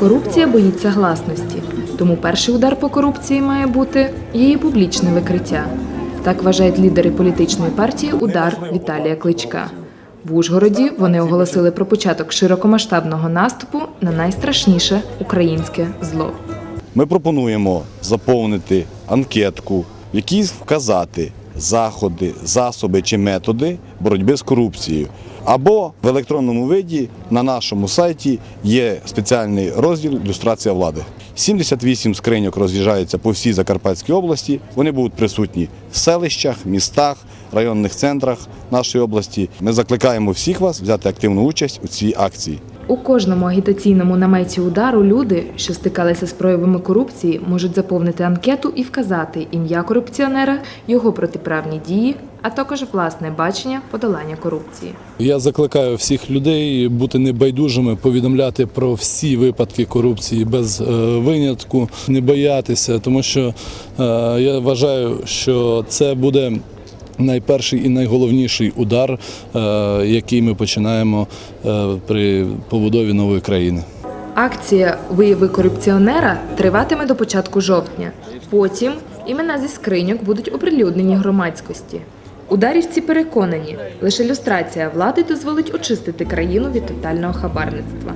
Корупція боїться гласності, тому перший удар по корупції має бути її публічне викриття. Так вважають лідери політичної партії Удар Віталія Кличка. В Ужгороді вони оголосили про початок широкомасштабного наступу на найстрашніше українське зло. Ми пропонуємо заповнити анкетку, в якій вказати заходи, засоби чи методи боротьби з корупцією. Або в електронному виді на нашому сайті є спеціальний розділ Люстрація влади. 78 скриньок роз'їжджаються по всій Закарпатській області. Вони будуть присутні в селищах, містах, районних центрах нашої області. Ми закликаємо всіх вас взяти активну участь у цій акції. У кожному агітаційному наметі удару люди, що стикалися з проявами корупції, можуть заповнити анкету і вказати ім'я корупціонера, його протиправні дії, а також власне бачення подолання корупції. Я закликаю всіх людей бути небайдужими, повідомляти про всі випадки корупції без е, винятку, не боятися, тому що е, я вважаю, що це буде найперший і найголовніший удар, е, який ми починаємо е, при побудові нової країни. Акція Вияви корупціонера триватиме до початку жовтня. Потім імена зі скриньок будуть оприлюднені громадськості. Ударівці переконані, лише люстрація влади дозволить очистити країну від тотального хабарництва.